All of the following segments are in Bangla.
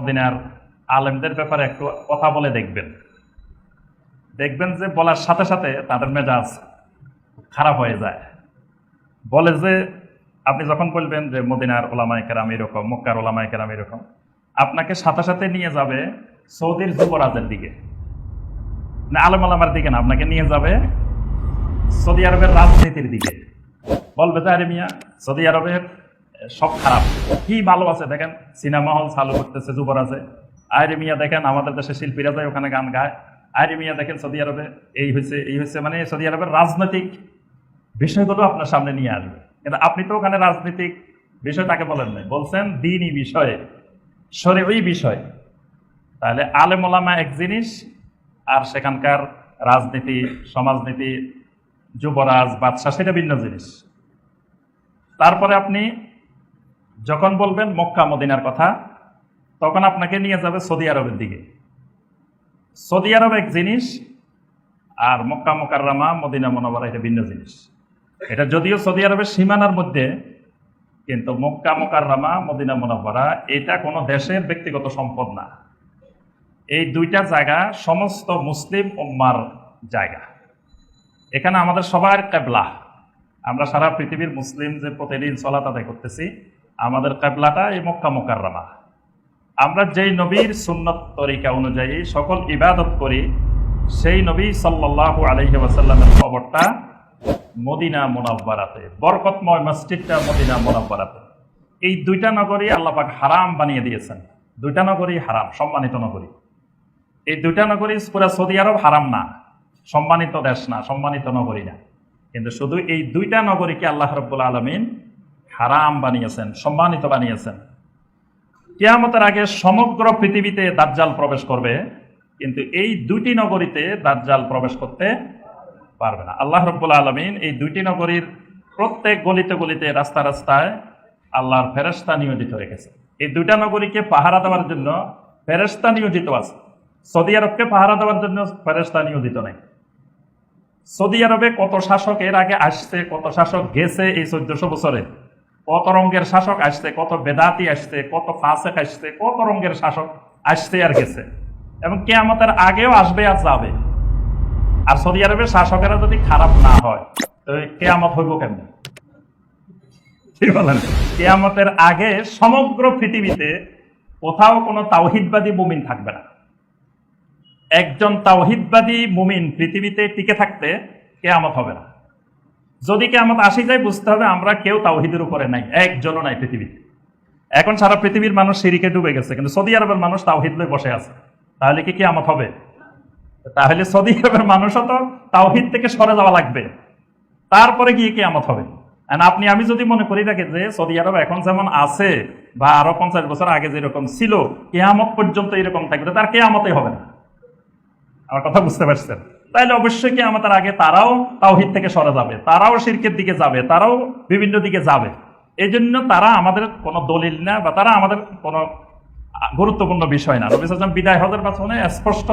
মদিনার আলেমদের ব্যাপারে একটু কথা বলে দেখবেন। দেখবেন যে বলার সাথে সাথে তাদের মেজাজ খারাপ হয়ে যায়। বলে যে, আপনি যখন বলবেন যে মদিনার ওলামায় কেরাম এরকম, মক্কার ওলামায় কেরাম এরকম, আপনাকে সাথে সাথে নিয়ে যাবে সৌদির যুবরাজের দিকে। না, আলম আলামার দিকে না, আপনাকে নিয়ে যাবে সৌদি আরবের রাজনীতির দিকে। বলবে আরে মিয়া, সৌদি আরবের সব খারাপ। কি ভালো আছে? দেখেন, সিনেমা হল চালু করতেছে যুবরাজে আরে মিয়া দেখেন, আমাদের দেশে শিল্পীরা যায় ওখানে গান গায়। আরে মিয়া দেখেন, সৌদি আরবে এই হয়েছে এই হয়েছে মানে সৌদি আরবের রাজনৈতিক বিষয়গুলো আপনার সামনে নিয়ে আসবে। কিন্তু আপনি তো ওখানে রাজনৈতিক বিষয় তাকে বলেন নাই। বলছেন দিনই বিষয়ে, সরে ওই বিষয়। তাহলে আলেম ওলামা এক জিনিস, আর সেখানকার রাজনীতি, সমাজনীতি, যুবরাজ, বাদশাহ, সেটা ভিন্ন জিনিস। তারপরে আপনি যখন বলবেন মক্কা মদিনার কথা, তখন আপনাকে নিয়ে যাবে সৌদি আরবের দিকে। সৌদি আরব এক জিনিস আর মক্কা মোকাররামা, মদিনা মনোবরা এটা ভিন্ন জিনিস। এটা যদিও সৌদি আরবের সীমানার মধ্যে, কিন্তু মক্কা মোকাররামা, মদিনা মনোবরা এটা কোনো দেশের ব্যক্তিগত সম্পদ না। এই দুইটা জায়গা সমস্ত মুসলিম উম্মার জায়গা। এখানে আমাদের সবার কেবলা। আমরা সারা পৃথিবীর মুসলিম যে প্রতিদিন চলাত আদায় করতেছি আমাদের কেবলাটা এই মক্কা মোকাররামা। আমরা যেই নবীর সুন্নত তরিকা অনুযায়ী সকল ইবাদত করি, সেই নবী সাল্লাহ আলহি খবরটা মদিনা মোনাব্বারাতে, বরকতময় মসজিদটা মদিনা মোনাব্বারাতে। এই দুইটা নগরী আল্লাপাক হারাম বানিয়ে দিয়েছেন। দুইটা নগরী হারাম, সম্মানিত নগরী। এই দুইটা নগরী পুরা সৌদি আরব হারাম না, সম্মানিত দেশ না, সম্মানিত নগরী না। কিন্তু শুধু এই দুইটা নগরীকে আল্লাহ রব্বুল আলমিন হারাম বানিয়েছেন, সম্মানিত বানিয়েছেন। কেয়ামতের আগে সমগ্র পৃথিবীতে দাজ্জাল প্রবেশ করবে, কিন্তু এই দুইটি নগরীতে দাজ্জাল প্রবেশ করতে পারবে না। আল্লাহ রব্বুল আলমিন এই দুইটি নগরীর প্রত্যেক গলিতে গলিতে রাস্তা রাস্তায় আল্লাহর ফেরেস্তা নিয়োজিত রেখেছে। এই দুইটা নগরীকে পাহারা দেওয়ার জন্য ফেরেস্তা নিয়োজিত আছে। সৌদি আরবকে পাহারা দেওয়ার জন্য ফেরেস্তা নিয়োজিত নেই। সৌদি আরবে কত শাসক এর আগে আসছে, কত শাসক গেছে এই চোদ্দশো বছরে? কত রঙ্গের শাসক আসছে, কত বেদাতি আসছে, কত ফাসেক আসছে, কত রঙ্গের শাসক আসছে আর গেছে। এবং কেয়ামতের আগেও আসবে আর যাবে। আর সৌদি আরবের শাসকেরা যদি খারাপ না হয় তো কেয়ামত হইব কেমন? কি বলেন? কেয়ামতের আগে সমগ্র পৃথিবীতে কোথাও কোনো তাওহিদবাদী মুমিন থাকবে না। একজন তাওহিদবাদী মুমিন পৃথিবীতে টিকে থাকতে কেয়ামত হবে না। যদি কেয়ামত আসি যায়, বুঝতে হবে আমরা কেউ তাওহিদের উপরে নাই, একজনও নাই পৃথিবীতে। এখন সারা পৃথিবীর মানুষ সিঁড়িকে ডুবে গেছে, কিন্তু সৌদি আরবের মানুষ তাওহিদ লয়ে বসে আছে। তাহলে কি কেয়ামত হবে? তাহলে সৌদি আরবের মানুষও তো তাওহিদ থেকে সরে যাওয়া লাগবে। তারপরে গিয়ে কেয়ামত হবে। আপনি, আমি যদি মনে করি রাখি যে সৌদি আরব এখন যেমন আছে, বা আরও পঞ্চাশ বছর আগে যেরকম ছিল, কেয়ামত পর্যন্ত এরকম থাকবে, তার কেয়ামতই হবে না। আমার কথা বুঝতে পারছেন? তাইলে অবশ্যই কি আমাদের আগে তারাও তাওহিদ থেকে সরে যাবে, তারাও শিরকের দিকে যাবে, তারাও বিভিন্ন দিকে যাবে। এই জন্য তারা আমাদের কোনো দলিল না বা তারা আমাদের কোনো গুরুত্বপূর্ণ বিষয় না। রবি সাল্লাম বিদায় হজের পাছনে স্পষ্ট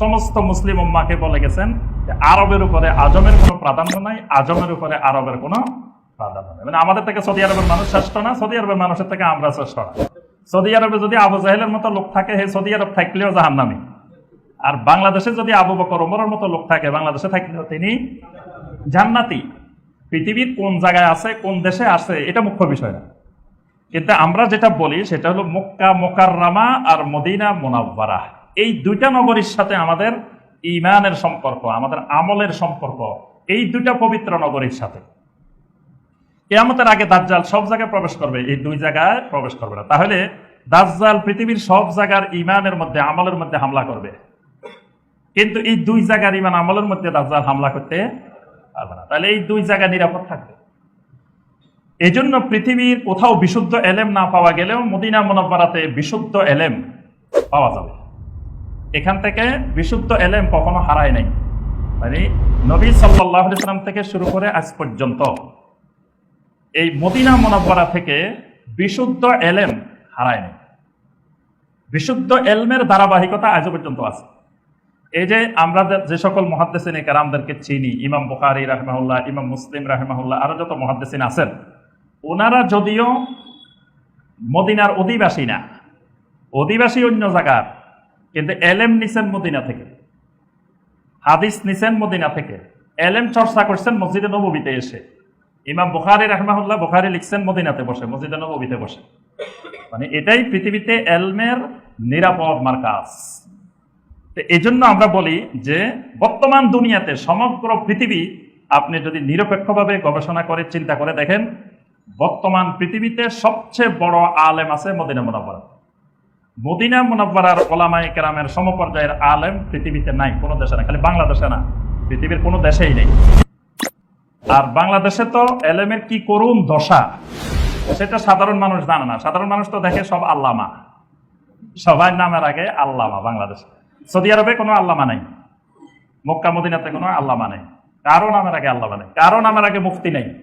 সমস্ত মুসলিম উম্মাকে বলে গেছেন যে আরবের উপরে আজমের কোনো প্রাধান্য নাই, আজমের উপরে আরবের কোনো প্রাধান্য নেই। মানে আমাদের থেকে সৌদি আরবের মানুষ শ্রেষ্ঠ না, সৌদি আরবের মানুষের থেকে আমরা শ্রেষ্ঠ না। সৌদি আরবে যদি আবু জাহেলের মতো লোক থাকে সৌদি আরব থাকলেও জাহান্নামী। আর বাংলাদেশে যদি আবু বকর ওমরের মতো লোক থাকে, বাংলাদেশে থাকলেও তিনি জান্নাতি। পৃথিবীর কোন জায়গায় আছে, কোন দেশে আছে, এটা মুখ্য বিষয় না। কিন্তু আমরা যেটা বলি, সেটা হলো মক্কা, মোকাররামা আর মদিনা মোনাব্বারা এই দুইটা নগরীর সাথে আমাদের ইমানের সম্পর্ক, আমাদের আমলের সম্পর্ক, এই দুইটা পবিত্র নগরীর সাথে। কেয়ামতের আগে দাজ্জাল সব জায়গায় প্রবেশ করবে, এই দুই জায়গায় প্রবেশ করবে না। তাহলে দাজ্জাল পৃথিবীর সব জায়গার ইমানের মধ্যে, আমলের মধ্যে হামলা করবে। কিন্তু এই দুই জায়গার ইমান আমলের মধ্যে দাজ্জাল হামলা করতে পারবে না। তাহলে এই দুই জায়গা নিরাপদ থাকবে। এই জন্য পৃথিবীর কোথাও বিশুদ্ধ এলেম না পাওয়া গেলেও মদিনা মনোবরাতে বিশুদ্ধ এলেম পাওয়া যাবে। এখান থেকে বিশুদ্ধ এলেম কখনো হারায় নাই। মানে নবী সাল্লাহ থেকে শুরু করে আজ পর্যন্ত এই মদিনা মনোবরা থেকে বিশুদ্ধ এলেম হারায় নাই। বিশুদ্ধ এলমের ধারাবাহিকতা আজও পর্যন্ত আছে। এই যে আমরা যে- সকল মহাদ্দেসিন কারামদেরকে চিনি, ইমাম বুখারি রাহমাহুল্লাহ, ইমাম মুসলিম রাহমাহুল্লাহ, আরও যত মহাদ্দেসিন আছেন, ওনারা যদিও মদিনার অধিবাসী না, অধিবাসী অন্য জায়গার, কিন্তু এলেম নিছেন মদিনা থেকে, হাদিস নিছেন মদিনা থেকে, এলেম চর্চা করছেন মসজিদে নবীতে এসে। ইমাম বুখারি রহমাহুল্লাহ বুখারি লিখছেন মদিনাতে বসে, মসজিদে নবীতে বসে। মানে এটাই পৃথিবীতে এলমের নিরাপদ মার্কাস তো এই জন্য আমরা বলি যে বর্তমান দুনিয়াতে সমগ্র পৃথিবী আপনি যদি নিরপেক্ষভাবে গবেষণা করে, চিন্তা করে দেখেন, বর্তমান পৃথিবীতে সবচেয়ে বড় আলেম আছে মদিনা মুনাব্বারা মদিনা মুনাব্বারার ওলামায়ে কেরামের সমপর্যায়ের আলেম পৃথিবীতে নাই, কোনো দেশে না খালি বাংলাদেশে না, পৃথিবীর কোনো দেশেই নেই। আর বাংলাদেশে তো এলেমের কি করুন দশা, সেটা সাধারণ মানুষ জানে না। সাধারণ মানুষ তো দেখে সব আল্লামা। সবাই নামের আগে আল্লামা বাংলাদেশে। সৌদি আরবে কোনো আল্লামা নাই। মক্কা, মদিনাতে কোনো আল্লামা নেই। কারও নামের আগে আল্লামা নেই। কারও নামের আগে মুফতি নেই।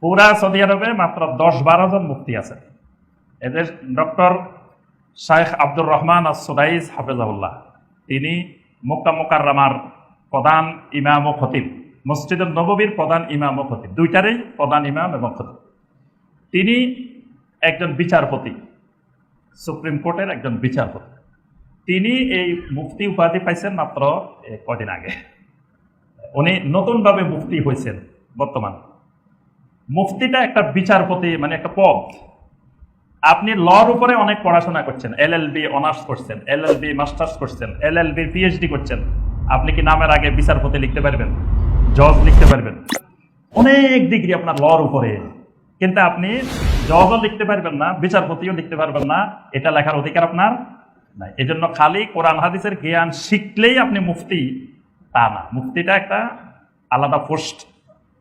পুরা সৌদি আরবে মাত্র দশ বারো জন মুফতি আছে। এদের doctor Sheikh Abdur Rahman Sudais হাফেজাউল্লাহ তিনি মক্কা মোকাররামার প্রধান ইমাম ও খতিব। মসজিদুল নববীর প্রধান ইমাম ও খতিব। দুইটারই প্রধান ইমাম এবং খতিব। তিনি একজন বিচারপতি। সুপ্রিম কোর্টের একজন বিচারপতি। তিনি এই মুফতি উপাধি পাইছেন মাত্র কদিন আগে। উনি নতুনভাবে মুফতি হয়েছেন বর্তমান মুফতিটা একটা বিচারপতি মানে একটা পদ। আপনি লর উপরে অনেক পড়াশোনা করছেন। এল এল বি, অনার্স করছেন, এল এল বি, মাস্টার্স করছেন, এল এল বি, পিএইচডি করছেন। আপনি কি নামের আগে বিচারপতি লিখতে পারবেন? জজ লিখতে পারবেন। অনেক ডিগ্রি আপনার লর উপরে। কিন্তু আপনি জজও লিখতে পারবেন না, বিচারপতিও লিখতে পারবেন না। এটা লেখার অধিকার আপনার। নাই। এই জন্য খালি কোরআন হাদিসের জ্ঞান শিখলেই আপনি মুফতি তা না। মুফতিটা একটা আলাদা পোস্ট।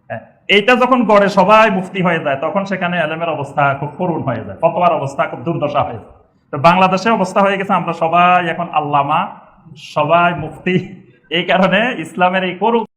হ্যাঁ, এইটা যখন গড়ে সবাই মুফতি হয়ে যায় তখন সেখানে এলেমের অবস্থা খুব করুণ হয়ে যায় ফতোয়ার অবস্থা খুব দুর্দশা হয়ে যায়। তো বাংলাদেশে অবস্থা হয়ে গেছে আমরা সবাই এখন আল্লামা সবাই মুফতি। এই কারণে ইসলামের এই করুণ